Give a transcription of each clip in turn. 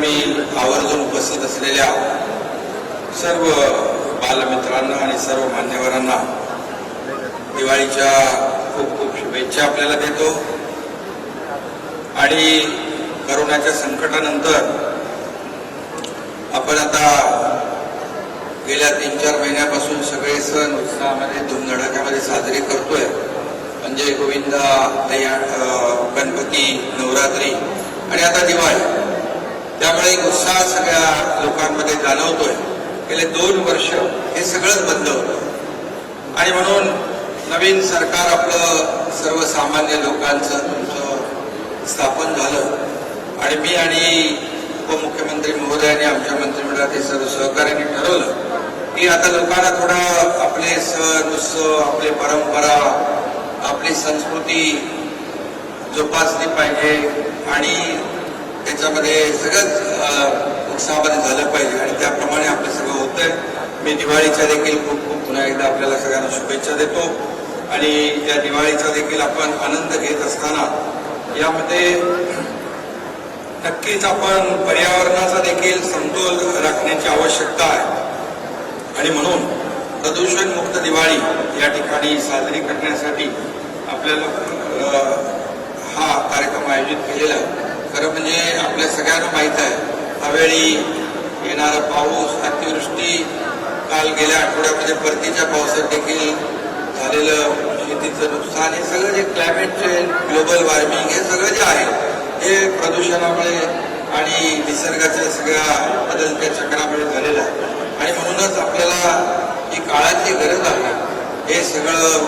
मी आवर्जून उपस्थित असलेल्या सर्व बालमित्रांना आणि सर्व मान्यवरांना दिवाळीच्या खूप खूप शुभेच्छा आपल्याला देतो. आणि करोनाच्या संकटानंतर आपण आता गेल्या तीन चार महिन्यापासून सगळे सण उत्साहामध्ये धुमधडाक्यामध्ये साजरे करतोय. म्हणजे गोविंदा गणपती नवरात्री आणि आता दिवाळी. त्यामुळे एक उत्साह सगळ्या लोकांमध्ये जाणवतोय. गेले दोन वर्ष हे सगळंच बंद होतं. आणि म्हणून नवीन सरकार आपलं सर्वसामान्य लोकांचं तुमचं स्थापन झालं. आणि मी आणि उपमुख्यमंत्री महोदयांनी आमच्या मंत्रिमंडळातील सर्व सहकार्याने ठरवलं की आता लोकांना थोडं आपले सण उत्सव आपली परंपरा आपली संस्कृती जोपासली पाहिजे आणि त्याच्यामध्ये सगळंच उत्साहामध्ये झालं पाहिजे. आणि त्याप्रमाणे आपलं सगळं होतंय. मी दिवाळीच्या देखील खूप खूप पुन्हा एकदा आपल्याला सगळ्यांना शुभेच्छा देतो. आणि या दिवाळीचा देखील आपण आनंद घेत असताना यामध्ये नक्कीच आपण पर्यावरणाचा देखील समतोल राखण्याची आवश्यकता आहे. आणि म्हणून प्रदूषण मुक्त दिवाळी या ठिकाणी साजरी करण्यासाठी आपल्याला हा कार्यक्रम आयोजित केलेला आहे. खरं म्हणजे आपल्या सगळ्यांना माहीत आहे. यावेळी येणारा पाऊस अतिवृष्टी काल गेल्या आठवड्यामध्ये परतीच्या पावसात देखील झालेलं शेतीचं नुकसान हे सगळं जे क्लायमेट चेंज ग्लोबल वॉर्मिंग हे सगळं जे आहे हे प्रदूषणामुळे आणि निसर्गाच्या सगळ्या बदलत्या चक्रामुळे झालेलं आहे. आणि म्हणूनच आपल्याला ही काळाची गरज आहे हे सगळं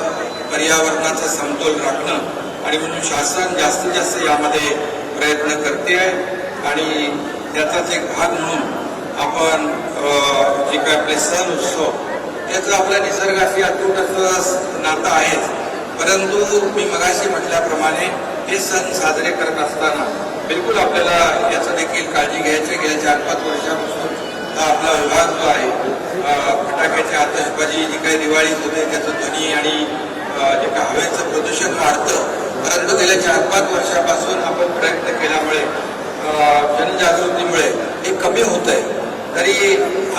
पर्यावरणाचा समतोल राखणं आणि म्हणून शासन जास्तीत जास्त यामध्ये प्रयत्न करते आहे. आणि त्याचाच एक भाग म्हणून आपण जे काय आपले सण उत्सव त्याचं आपल्या निसर्गाशी अतूट असं नातं आहेच. परंतु मी मगाशी म्हटल्याप्रमाणे हे सण साजरे करत असताना बिलकुल आपल्याला याचं देखील काळजी घ्यायची गेल्या चार पाच वर्षापासून हा आपला विभाग जो आहे फटाक्याची आतषबाजी जी काही दिवाळी होते त्याचं ध्वनी आणि जे काही हवेचं प्रदूषण वाढतं परंतु गेल्या चार पाच वर्षापासून आपण प्रयत्न केल्यामुळे जनजागृतीमुळे हे कमी होत आहे तरी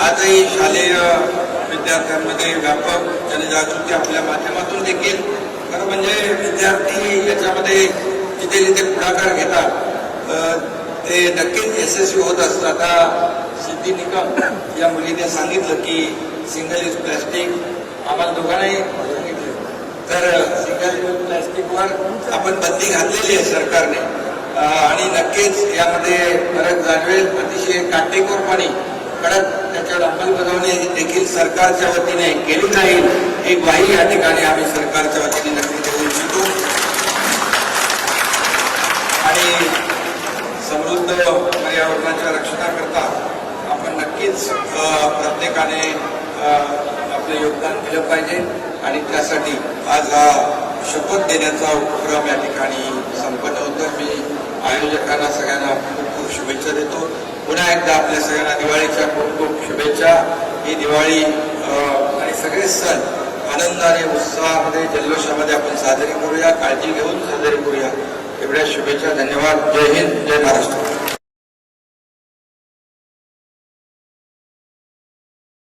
आजही शालेय विद्यार्थ्यांमध्ये व्यापक जनजागृती आपल्या माध्यमातून देखील खरं म्हणजे विद्यार्थी याच्यामध्ये जिथे जिथे पुढाकार घेतात ते नक्कीच यशस्वी होत असतात. आता सिद्धी निकम या मुलीने सांगितलं की सिंगल यूज प्लॅस्टिक आम्हाला दोघांनाही तर सिंगल प्लास्टिकवर प्लॅस्टिकवर आपण बंदी घातलेली आहे सरकारने. आणि नक्कीच यामध्ये फरक जाणवेल. अतिशय काटेकोरपणे कडक त्याच्यावर अंमलबजावणी देखील सरकारच्या वतीने केली जाईल ही ग्वाही या ठिकाणी आम्ही सरकारच्या वतीने नक्की देऊ इच्छितो. आणि समृद्ध पर्यावरणाच्या रक्षणाकरता आपण नक्कीच प्रत्येकाने आपलं योगदान दिलं पाहिजे. आणि त्यासाठी आज हा शपथ देण्याचा उपक्रम या ठिकाणी संपन्न होतो मी आयोजकांना सगळ्यांना खूप खूप शुभेच्छा देतो. पुन्हा एकदा आपल्या सगळ्यांना दिवाळीच्या खूप खूप शुभेच्छा. ही दिवाळी आणि सगळे सण आनंदाने उत्साहामध्ये जल्लोषामध्ये आपण साजरी करूया काळजी घेऊन साजरी करूया. एवढ्या शुभेच्छा धन्यवाद. जय हिंद जय महाराष्ट्र.